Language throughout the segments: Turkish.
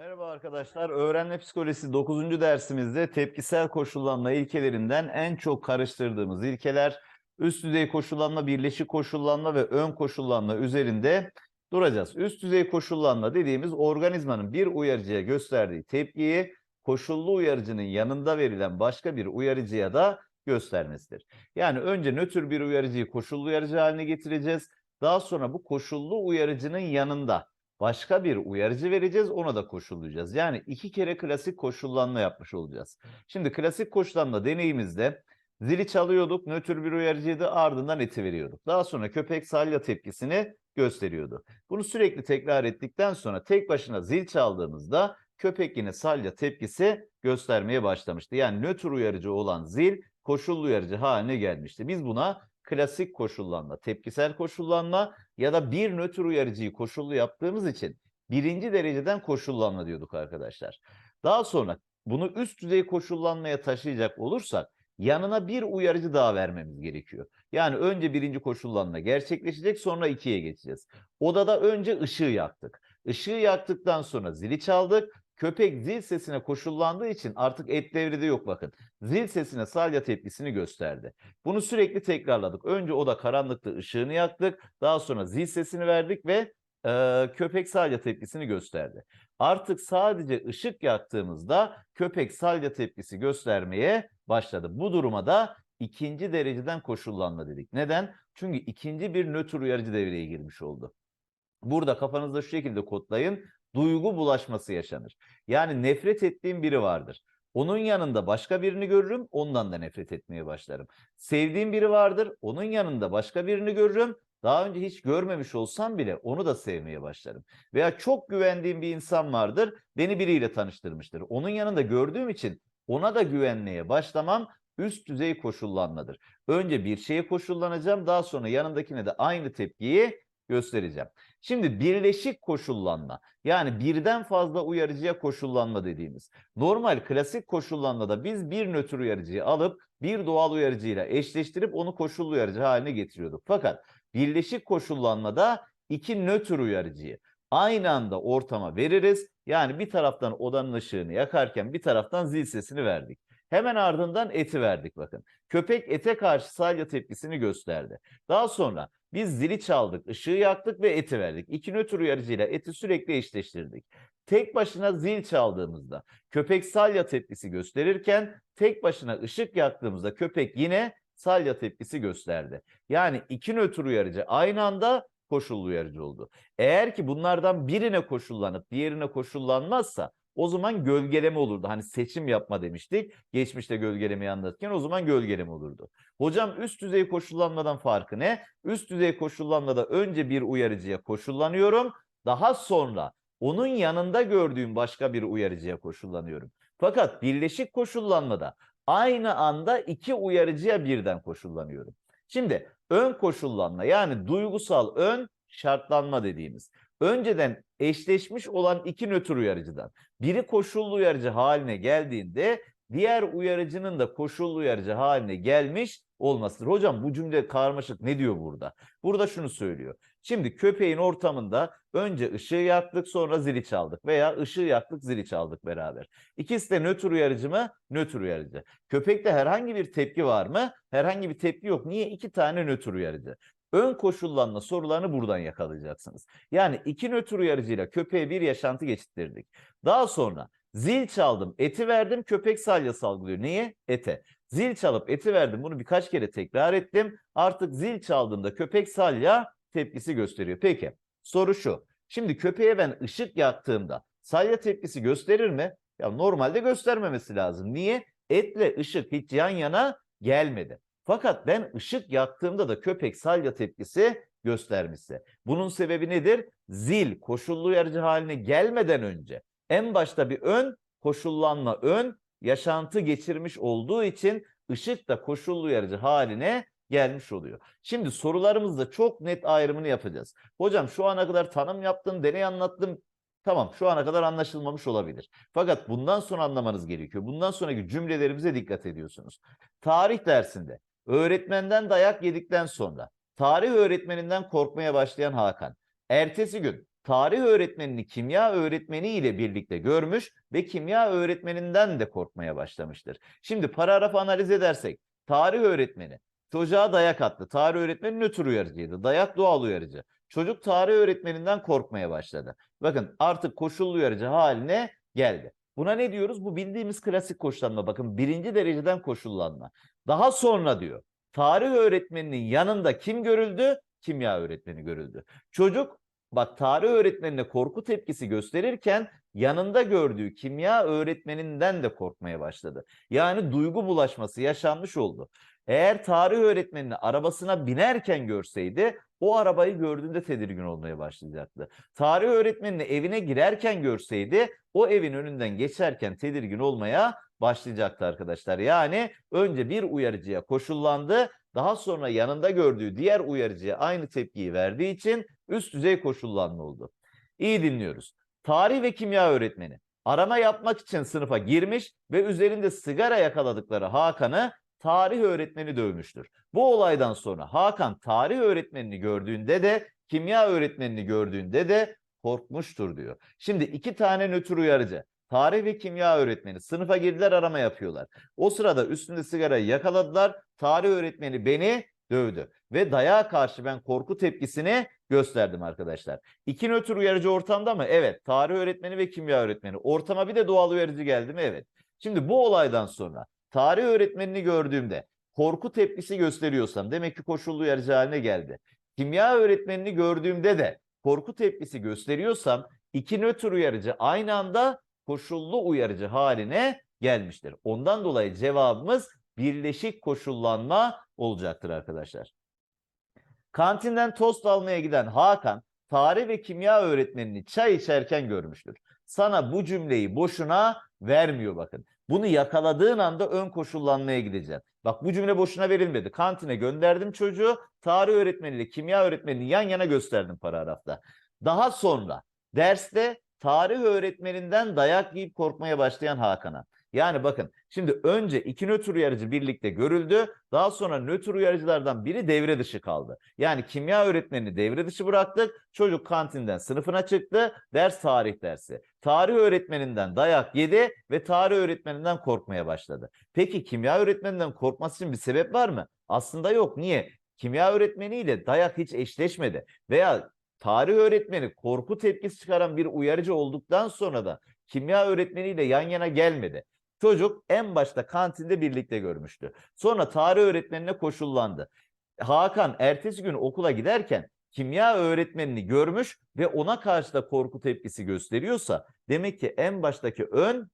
Merhaba arkadaşlar. Öğrenme psikolojisi 9. dersimizde tepkisel koşullanma ilkelerinden en çok karıştırdığımız ilkeler üst düzey koşullanma, birleşik koşullanma ve ön koşullanma üzerinde duracağız. Üst düzey koşullanma dediğimiz organizmanın bir uyarıcıya gösterdiği tepkiyi koşullu uyarıcının yanında verilen başka bir uyarıcıya da göstermesidir. Yani önce nötr bir uyarıcıyı koşullu uyarıcı haline getireceğiz. Daha sonra bu koşullu uyarıcının yanında başka bir uyarıcı vereceğiz, ona da koşullayacağız. Yani iki kere klasik koşullanma yapmış olacağız. Şimdi klasik koşullanma deneyimizde zili çalıyorduk, nötr bir uyarıcıydı, ardından eti veriyorduk. Daha sonra köpek salya tepkisini gösteriyordu. Bunu sürekli tekrar ettikten sonra tek başına zil çaldığımızda köpek yine salya tepkisi göstermeye başlamıştı. Yani nötr uyarıcı olan zil koşullu uyarıcı haline gelmişti. Biz buna klasik koşullanma, tepkisel koşullanma ya da bir nötr uyarıcıyı koşullu yaptığımız için birinci dereceden koşullanma diyorduk arkadaşlar. Daha sonra bunu üst düzey koşullanmaya taşıyacak olursak yanına bir uyarıcı daha vermemiz gerekiyor. Yani önce birinci koşullanma gerçekleşecek sonra ikiye geçeceğiz. Odada önce ışığı yaktık. Işığı yaktıktan sonra zili çaldık. Köpek zil sesine koşullandığı için artık et devrede yok bakın. Zil sesine salya tepkisini gösterdi. Bunu sürekli tekrarladık. Önce oda karanlıkta ışığını yaktık. Daha sonra zil sesini verdik ve e, köpek salya tepkisini gösterdi. Artık sadece ışık yaktığımızda köpek salya tepkisi göstermeye başladı. Bu duruma da ikinci dereceden koşullanma dedik. Neden? Çünkü ikinci bir nötr uyarıcı devreye girmiş oldu. Burada kafanızda şu şekilde kodlayın. Duygu bulaşması yaşanır. Yani nefret ettiğim biri vardır. Onun yanında başka birini görürüm, ondan da nefret etmeye başlarım. Sevdiğim biri vardır, onun yanında başka birini görürüm, daha önce hiç görmemiş olsam bile onu da sevmeye başlarım. Veya çok güvendiğim bir insan vardır, beni biriyle tanıştırmıştır. Onun yanında gördüğüm için ona da güvenmeye başlamam üst düzey koşullanmadır. Önce bir şeye koşullanacağım, daha sonra yanındakine de aynı tepkiyi göstereceğim. Şimdi birleşik koşullanma yani birden fazla uyarıcıya koşullanma dediğimiz. Normal klasik koşullanmada biz bir nötr uyarıcıyı alıp bir doğal uyarıcıyla eşleştirip onu koşullu uyarıcı haline getiriyorduk. Fakat birleşik koşullanmada iki nötr uyarıcıyı aynı anda ortama veririz. Yani bir taraftan odanın ışığını yakarken bir taraftan zil sesini verdik. Hemen ardından eti verdik bakın. Köpek ete karşı salya tepkisini gösterdi. Daha sonra biz zili çaldık, ışığı yaktık ve eti verdik. İki nötr uyarıcıyla eti sürekli eşleştirdik. Tek başına zil çaldığımızda köpek salya tepkisi gösterirken tek başına ışık yaktığımızda köpek yine salya tepkisi gösterdi. Yani iki nötr uyarıcı aynı anda koşullu uyarıcı oldu. Eğer ki bunlardan birine koşullanıp diğerine koşullanmazsa o zaman gölgeleme olurdu. Hani seçim yapma demiştik. Geçmişte gölgelemeyi anlatırken o zaman gölgeleme olurdu. Hocam üst düzey koşullanmadan farkı ne? Üst düzey koşullanmada önce bir uyarıcıya koşullanıyorum. Daha sonra onun yanında gördüğüm başka bir uyarıcıya koşullanıyorum. Fakat birleşik koşullanmada aynı anda iki uyarıcıya birden koşullanıyorum. Şimdi ön koşullanma yani duygusal ön şartlanma dediğimiz. Önceden eşleşmiş olan iki nötr uyarıcıdan biri koşullu uyarıcı haline geldiğinde diğer uyarıcının da koşullu uyarıcı haline gelmiş olmasıdır. Hocam bu cümle karmaşık ne diyor burada? Burada şunu söylüyor. Şimdi köpeğin ortamında önce ışığı yaktık sonra zili çaldık veya ışığı yaktık zili çaldık beraber. İkisi de nötr uyarıcı mı? Nötr uyarıcı. Köpekte herhangi bir tepki var mı? Herhangi bir tepki yok. Niye? İki tane nötr uyarıcı. Ön koşullanma sorularını buradan yakalayacaksınız. Yani iki nötr uyarıcıyla köpeğe bir yaşantı geçirttirdik. Daha sonra zil çaldım, eti verdim, köpek salya salgılıyor. Niye? Ete. Zil çalıp eti verdim. Bunu birkaç kere tekrar ettim. Artık zil çaldığımda köpek salya tepkisi gösteriyor. Peki soru şu. Şimdi köpeğe ben ışık yaktığımda salya tepkisi gösterir mi? Ya normalde göstermemesi lazım. Niye? Etle ışık hiç yan yana gelmedi. Fakat ben ışık yaktığımda da köpek salya tepkisi göstermişse. Bunun sebebi nedir? Zil koşullu uyarıcı haline gelmeden önce en başta bir ön koşullanma ön yaşantı geçirmiş olduğu için ışık da koşullu uyarıcı haline gelmiş oluyor. Şimdi sorularımızda çok net ayrımını yapacağız. Hocam şu ana kadar tanım yaptım, deney anlattım. Tamam şu ana kadar anlaşılmamış olabilir. Fakat bundan sonra anlamanız gerekiyor. Bundan sonraki cümlelerimize dikkat ediyorsunuz. Tarih dersinde öğretmenden dayak yedikten sonra tarih öğretmeninden korkmaya başlayan Hakan ertesi gün tarih öğretmenini kimya öğretmeni ile birlikte görmüş ve kimya öğretmeninden de korkmaya başlamıştır. Şimdi paragrafı analiz edersek tarih öğretmeni çocuğa dayak attı. Tarih öğretmeni nötr uyarıcıydı. Dayak doğal uyarıcı. Çocuk tarih öğretmeninden korkmaya başladı. Bakın artık koşullu uyarıcı haline geldi. Buna ne diyoruz? Bu bildiğimiz klasik koşullanma. Bakın birinci dereceden koşullanma. Daha sonra diyor tarih öğretmeninin yanında kim görüldü? Kimya öğretmeni görüldü. Çocuk bak tarih öğretmenine korku tepkisi gösterirken yanında gördüğü kimya öğretmeninden de korkmaya başladı. Yani duygu bulaşması yaşanmış oldu. Eğer tarih öğretmenini arabasına binerken görseydi o arabayı gördüğünde tedirgin olmaya başlayacaktı. Tarih öğretmenini evine girerken görseydi o evin önünden geçerken tedirgin olmaya başlayacaktı arkadaşlar. Yani önce bir uyarıcıya koşullandı, daha sonra yanında gördüğü diğer uyarıcıya aynı tepkiyi verdiği için üst düzey koşullanma oldu. İyi dinliyoruz. Tarih ve kimya öğretmeni arama yapmak için sınıfa girmiş ve üzerinde sigara yakaladıkları Hakan'ı tarih öğretmeni dövmüştür. Bu olaydan sonra Hakan tarih öğretmenini gördüğünde de kimya öğretmenini gördüğünde de korkmuştur diyor. Şimdi iki tane nötr uyarıcı tarih ve kimya öğretmeni sınıfa girdiler arama yapıyorlar. O sırada üstünde sigarayı yakaladılar. Tarih öğretmeni beni dövdü ve dayağa karşı ben korku tepkisini gösterdim arkadaşlar. İki nötr uyarıcı ortamda mı? Evet. Tarih öğretmeni ve kimya öğretmeni. Ortama bir de doğal uyarıcı geldi mi? Evet. Şimdi bu olaydan sonra tarih öğretmenini gördüğümde korku tepkisi gösteriyorsam demek ki koşullu uyarıcı haline geldi. Kimya öğretmenini gördüğümde de korku tepkisi gösteriyorsam iki nötr uyarıcı aynı anda koşullu uyarıcı haline gelmiştir. Ondan dolayı cevabımız birleşik koşullanma olacaktır arkadaşlar. Kantinden tost almaya giden Hakan, tarih ve kimya öğretmenini çay içerken görmüştür. Sana bu cümleyi boşuna vermiyor bakın. Bunu yakaladığın anda ön koşullanmaya gideceksin. Bak bu cümle boşuna verilmedi. Kantine gönderdim çocuğu. Tarih öğretmeniyle kimya öğretmenini yan yana gösterdim paragrafta. Daha sonra derste tarih öğretmeninden dayak yiyip korkmaya başlayan Hakan'a. Yani bakın şimdi önce iki nötr uyarıcı birlikte görüldü. Daha sonra nötr uyarıcılardan biri devre dışı kaldı. Yani kimya öğretmenini devre dışı bıraktık. Çocuk kantinden sınıfına çıktı. Ders tarih dersi. Tarih öğretmeninden dayak yedi ve tarih öğretmeninden korkmaya başladı. Peki kimya öğretmeninden korkması için bir sebep var mı? Aslında yok. Niye? Kimya öğretmeniyle dayak hiç eşleşmedi. Veya tarih öğretmeni korku tepkisi çıkaran bir uyarıcı olduktan sonra da kimya öğretmeniyle yan yana gelmedi. Çocuk en başta kantinde birlikte görmüştü. Sonra tarih öğretmenine koşullandı. Hakan ertesi gün okula giderken kimya öğretmenini görmüş ve ona karşı da korku tepkisi gösteriyorsa demek ki en baştaki ön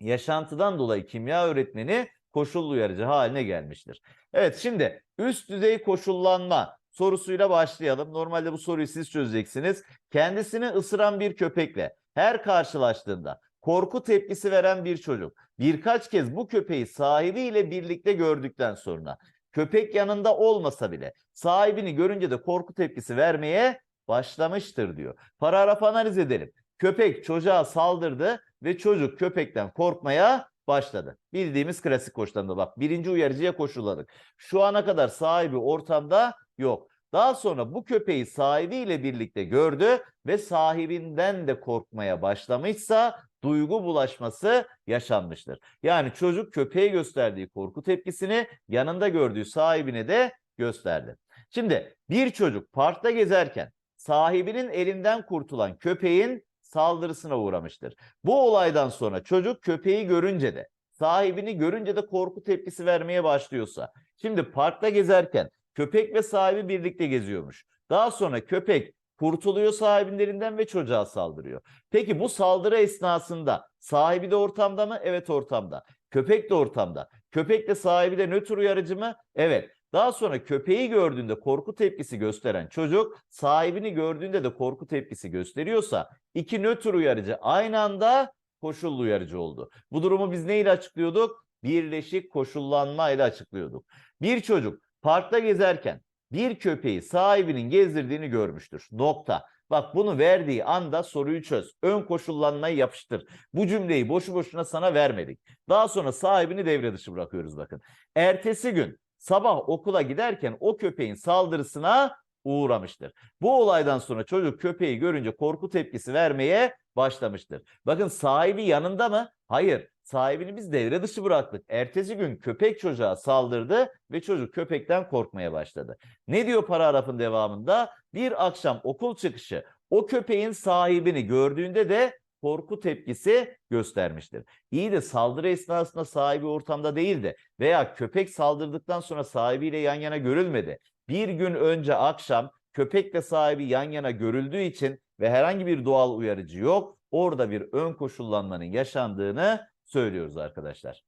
yaşantıdan dolayı kimya öğretmeni koşullu uyarıcı haline gelmiştir. Evet şimdi üst düzey koşullanma sorusuyla başlayalım. Normalde bu soruyu siz çözeceksiniz. Kendisini ısıran bir köpekle her karşılaştığında korku tepkisi veren bir çocuk birkaç kez bu köpeği sahibiyle birlikte gördükten sonra köpek yanında olmasa bile sahibini görünce de korku tepkisi vermeye başlamıştır diyor. Paragraf analiz edelim. Köpek çocuğa saldırdı ve çocuk köpekten korkmaya başladı. Bildiğimiz klasik koşullarında bak birinci uyarıcıya koşulladık. Şu ana kadar sahibi ortamda yok. Daha sonra bu köpeği sahibiyle birlikte gördü ve sahibinden de korkmaya başlamışsa duygu bulaşması yaşanmıştır. Yani çocuk köpeğe gösterdiği korku tepkisini yanında gördüğü sahibine de gösterdi. Şimdi bir çocuk parkta gezerken sahibinin elinden kurtulan köpeğin saldırısına uğramıştır. Bu olaydan sonra çocuk köpeği görünce de sahibini görünce de korku tepkisi vermeye başlıyorsa şimdi parkta gezerken köpek ve sahibi birlikte geziyormuş. Daha sonra köpek kurtuluyor sahibinlerinden ve çocuğa saldırıyor. Peki bu saldırı esnasında sahibi de ortamda mı? Evet ortamda. Köpek de ortamda. Köpek de sahibi de nötr uyarıcı mı? Evet. Daha sonra köpeği gördüğünde korku tepkisi gösteren çocuk sahibini gördüğünde de korku tepkisi gösteriyorsa iki nötr uyarıcı aynı anda koşullu uyarıcı oldu. Bu durumu biz neyle açıklıyorduk? Birleşik koşullanma ile açıklıyorduk. Bir çocuk parkta gezerken bir köpeği sahibinin gezdirdiğini görmüştür. Nokta. Bak bunu verdiği anda soruyu çöz. Ön koşullanmayı yapıştır. Bu cümleyi boşu boşuna sana vermedik. Daha sonra sahibini devre dışı bırakıyoruz bakın. Ertesi gün sabah okula giderken o köpeğin saldırısına uğramıştır. Bu olaydan sonra çocuk köpeği görünce korku tepkisi vermeye başlamıştır. Bakın sahibi yanında mı? Hayır. Sahibini biz devre dışı bıraktık. Ertesi gün köpek çocuğa saldırdı ve çocuk köpekten korkmaya başladı. Ne diyor paragrafın devamında? Bir akşam okul çıkışı o köpeğin sahibini gördüğünde de korku tepkisi göstermiştir. İyi de saldırı esnasında sahibi ortamda değildi veya köpek saldırdıktan sonra sahibiyle yan yana görülmedi. Bir gün önce akşam köpekle sahibi yan yana görüldüğü için ve herhangi bir doğal uyarıcı yok, orada bir ön koşullanmanın yaşandığını söylüyoruz arkadaşlar.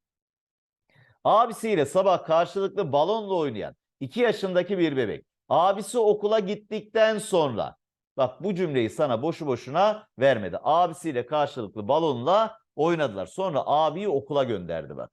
Abisiyle sabah karşılıklı balonla oynayan 2 yaşındaki bir bebek. Abisi okula gittikten sonra bak bu cümleyi sana boşu boşuna vermedi. Abisiyle karşılıklı balonla oynadılar. Sonra abiyi okula gönderdi bak.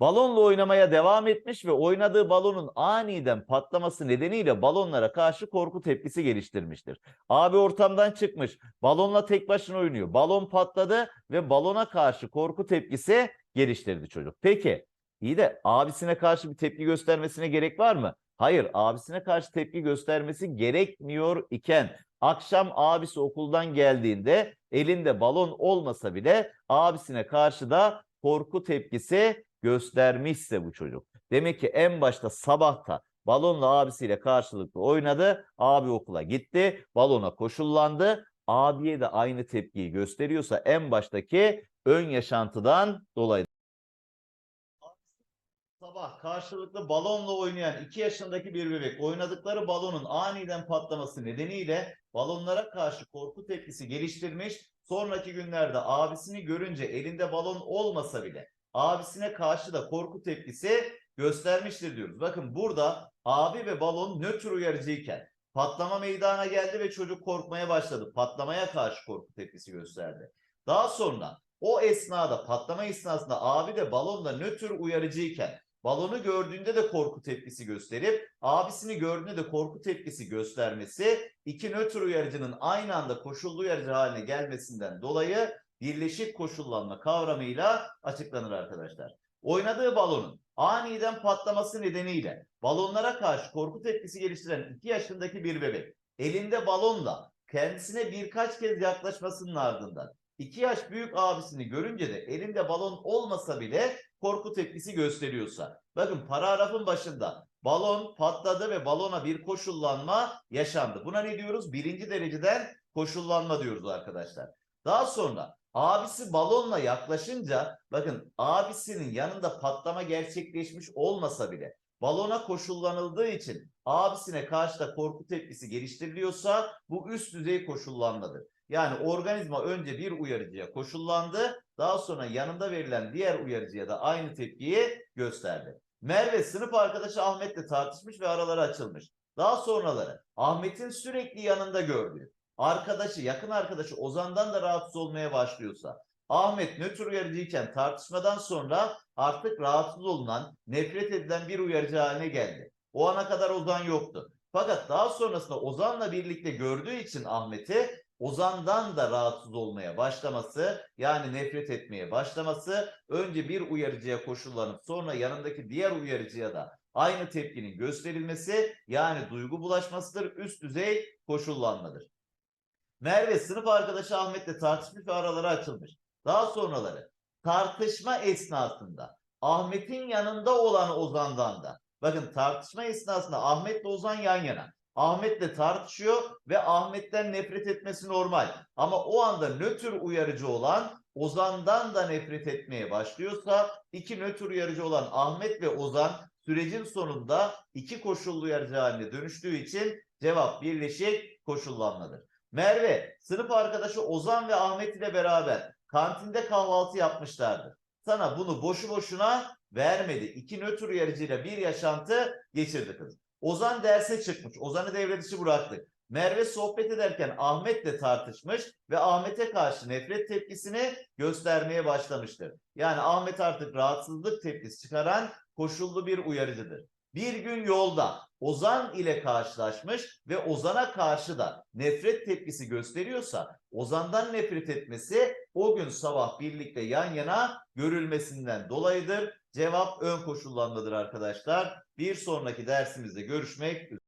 Balonla oynamaya devam etmiş ve oynadığı balonun aniden patlaması nedeniyle balonlara karşı korku tepkisi geliştirmiştir. Abi ortamdan çıkmış, balonla tek başına oynuyor. Balon patladı ve balona karşı korku tepkisi geliştirdi çocuk. Peki, iyi de abisine karşı bir tepki göstermesine gerek var mı? Hayır, abisine karşı tepki göstermesi gerekmiyor iken akşam abisi okuldan geldiğinde elinde balon olmasa bile abisine karşı da korku tepkisi göstermişse bu çocuk. Demek ki en başta sabahta balonla abisiyle karşılıklı oynadı. Abi okula gitti. Balona koşullandı. Abiye de aynı tepkiyi gösteriyorsa en baştaki ön yaşantıdan dolayı. Sabah karşılıklı balonla oynayan 2 yaşındaki bir bebek oynadıkları balonun aniden patlaması nedeniyle balonlara karşı korku tepkisi geliştirmiş. Sonraki günlerde abisini görünce elinde balon olmasa bile abisine karşı da korku tepkisi göstermiştir diyoruz. Bakın burada abi ve balon nötr uyarıcıyken patlama meydana geldi ve çocuk korkmaya başladı. Patlamaya karşı korku tepkisi gösterdi. Daha sonra o esnada patlama esnasında abi de balonla nötr uyarıcıyken balonu gördüğünde de korku tepkisi gösterip abisini gördüğünde de korku tepkisi göstermesi iki nötr uyarıcının aynı anda koşullu uyarıcı haline gelmesinden dolayı birleşik koşullanma kavramıyla açıklanır arkadaşlar. Oynadığı balonun aniden patlaması nedeniyle balonlara karşı korku tepkisi geliştiren 2 yaşındaki bir bebek elinde balonla kendisine birkaç kez yaklaşmasının ardından 2 yaş büyük abisini görünce de elinde balon olmasa bile korku tepkisi gösteriyorsa. Bakın paragrafın başında balon patladı ve balona bir koşullanma yaşandı. Buna ne diyoruz? Birinci dereceden koşullanma diyoruz arkadaşlar. Daha sonra abisi balonla yaklaşınca bakın abisinin yanında patlama gerçekleşmiş olmasa bile balona koşullanıldığı için abisine karşı da korku tepkisi geliştiriliyorsa bu üst düzey koşullanmadır. Yani organizma önce bir uyarıcıya koşullandı, daha sonra yanında verilen diğer uyarıcıya da aynı tepkiyi gösterdi. Merve sınıf arkadaşı Ahmet'le tartışmış ve araları açılmış. Daha sonraları Ahmet'in sürekli yanında gördüğü, arkadaşı, yakın arkadaşı Ozan'dan da rahatsız olmaya başlıyorsa, Ahmet nötr uyarıcıyken tartışmadan sonra artık rahatsız olunan, nefret edilen bir uyarıcı haline geldi. O ana kadar Ozan yoktu. Fakat daha sonrasında Ozan'la birlikte gördüğü için Ahmet'i Ozan'dan da rahatsız olmaya başlaması yani nefret etmeye başlaması önce bir uyarıcıya koşullanıp sonra yanındaki diğer uyarıcıya da aynı tepkinin gösterilmesi yani duygu bulaşmasıdır üst düzey koşullanmadır. Merve sınıf arkadaşı Ahmet'le tartışmış ve araları açılmış. Daha sonraları tartışma esnasında Ahmet'in yanında olan Ozan'dan da bakın tartışma esnasında Ahmet'le Ozan yan yana. Ahmet'le tartışıyor ve Ahmet'ten nefret etmesi normal. Ama o anda nötr uyarıcı olan Ozan'dan da nefret etmeye başlıyorsa iki nötr uyarıcı olan Ahmet ve Ozan sürecin sonunda iki koşullu uyarıcı haline dönüştüğü için cevap birleşik koşullanmadır. Merve sınıf arkadaşı Ozan ve Ahmet ile beraber kantinde kahvaltı yapmışlardır. Sana bunu boşu boşuna vermedi. İki nötr uyarıcıyla bir yaşantı geçirdi kız. Ozan derse çıkmış. Ozan'ı devre dışı bıraktık. Merve sohbet ederken Ahmet'le tartışmış ve Ahmet'e karşı nefret tepkisini göstermeye başlamıştır. Yani Ahmet artık rahatsızlık tepkisi çıkaran koşullu bir uyarıcıdır. Bir gün yolda Ozan ile karşılaşmış ve Ozan'a karşı da nefret tepkisi gösteriyorsa Ozan'dan nefret etmesi o gün sabah birlikte yan yana görülmesinden dolayıdır. Cevap ön koşullanmadır arkadaşlar. Bir sonraki dersimizde görüşmek üzere.